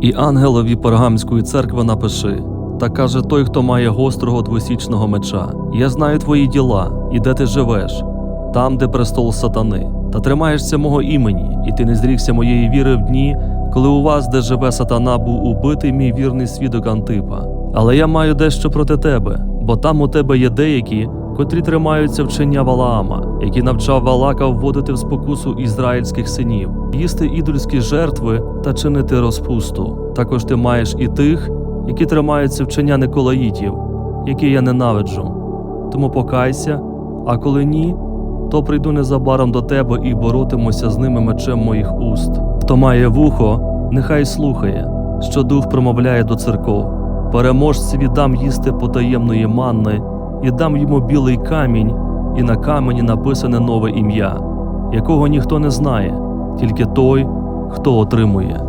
І ангелові Пергамської церкви напиши. Та каже той, хто має гострого двосічного меча: Я знаю твої діла, і де ти живеш, там, де престол сатани, та тримаєшся мого імені, і ти не зрікся моєї віри в дні, коли у вас, де живе сатана, був убитий мій вірний свідок Антипа. Але я маю дещо проти тебе, бо там у тебе є деякі, котрі тримаються вчення Валаама, який навчав Валака вводити в спокусу ізраїльських синів, їсти ідольські жертви та чинити розпусту. Також ти маєш і тих, які тримаються вчення Николаїтів, які я ненавиджу. Тому покайся, а коли ні, то прийду незабаром до тебе і боротимуся з ними мечем моїх уст. Хто має вухо, нехай слухає, що дух промовляє до церков. Переможцеві дам їсти потаємної манни, і дам йому білий камінь, і на камені написане нове ім'я, якого ніхто не знає, тільки той, хто отримує.